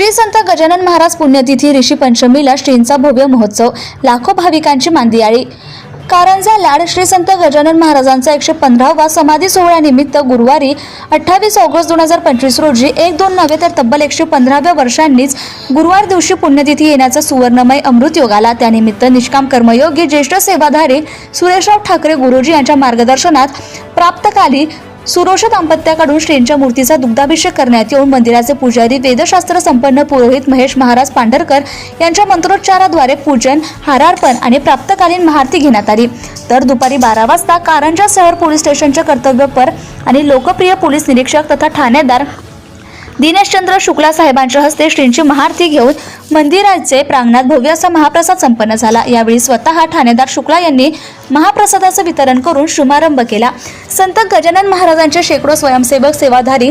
श्री संत गजानन महाराज पुण्यतिथी ऋषी पंचमीला श्रींचा भव्य महोत्सव लाखो भाविकांची मांदियाळी. कारंजा लाड श्री संत गजानन महाराजांचा एकशे पंधरावा समाधी सोहळ्यानिमित्त गुरुवारी अठ्ठावीस ऑगस्ट दोन हजार पंचवीस रोजी एक दोन नव्हे तर तब्बल एकशे पंधराव्या वर्षांनीच गुरुवार दिवशी पुण्यतिथी येण्याचा सुवर्णमय अमृत योग आला. त्यानिमित्त निष्काम कर्मयोगी ज्येष्ठ सेवाधारी सुरेशराव ठाकरे गुरुजी यांच्या मार्गदर्शनात प्राप्तकाली सुरोष दाम्पत्याकडून श्रींच्या मूर्तीचा दुग्धाभिषेक करण्यात येऊन मंदिराचे पुजारी वेदशास्त्र संपन्न पुरोहित महेश महाराज पांढरकर यांच्या मंत्रोच्चाराद्वारे पूजन हारार्पण आणि प्राप्तकालीन महारती घेण्यात आली. तर दुपारी बारा वाजता कारंजा शहर पोलीस स्टेशनचे कर्तव्यपर आणि लोकप्रिय पोलीस निरीक्षक तथा ठाणेदार दिनेशचंद्र शुक्ला साहेबांच्या हस्ते श्रींची महाआरती घेऊन मंदिराचे प्रांगणात भव्य असा महाप्रसाद संपन्न झाला. यावेळी स्वतः ठाणेदार शुक्ला यांनी महाप्रसादाचं वितरण करून शुभारंभ केला. संत गजानन महाराजांचे शेकडो स्वयंसेवक सेवाधारी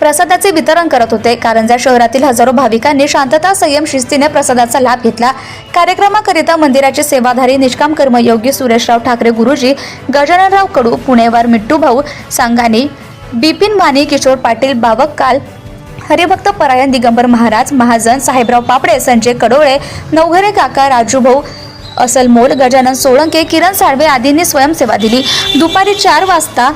प्रसादाचे वितरण करत होते. कारंजा शहरातील हजारो भाविकांनी शांतता संयम शिस्तीने प्रसादाचा लाभ घेतला. कार्यक्रमाकरिता मंदिराचे सेवाधारी निष्काम कर्मयोगी सुरेशराव ठाकरे गुरुजी गजाननराव कडू पुणेवार मिट्टू भाऊ सांगानी बिपिन माने किशोर पाटील बावक्काल हरिभक्त परायण दिगंबर महाराज महाजन साहेबराव पापडे संजय कडोळे नवघरे काका राजू भाऊ असल मोल गजानन सोळंके किरण साळवे आदींनी स्वयंसेवा दिली. दुपारी चार वाजता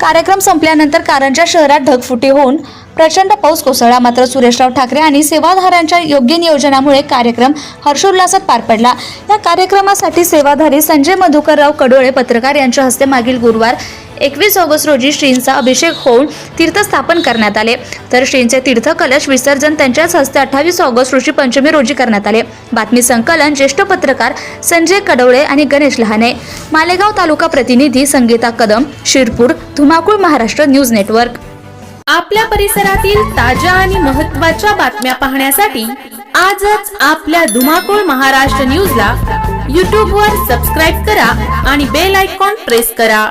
कार्यक्रम संपल्यानंतर कारंजा शहरात ढगफुटी होऊन प्रचंड पाऊस कोसळला. मात्र सुरेशराव ठाकरे आणि सेवाधाऱ्यांच्या योग्य नियोजनामुळे कार्यक्रम हर्षोल्लासात पार पडला. या कार्यक्रमासाठी सेवाधारी संजय मधुकरराव कडोळे पत्रकार यांच्या हस्ते मागील गुरुवार एकवीस ऑगस्ट रोजी श्रींचा अभिषेक होऊन तीर्थस्थापन करण्यात आले. तर श्रींचे तीर्थ कलश विसर्जन त्यांच्याच हस्ते अठ्ठावीस ऑगस्ट ऋषी पंचमी रोजी करण्यात आले. बातमी संकलन ज्येष्ठ पत्रकार संजय कडवळे आणि गणेश लहाने. मालेगाव तालुका प्रतिनिधी संगीता कदम शिरपूर धुमाकूळ महाराष्ट्र न्यूज नेटवर्क. आपल्या परिसरातील ताज्या आणि महत्त्वाच्या बातम्या पाहण्यासाठी आजच आपल्या धुमाकूळ महाराष्ट्र न्यूजला यूट्यूबवर सबस्क्राईब करा आणि बेल आयकॉन प्रेस करा.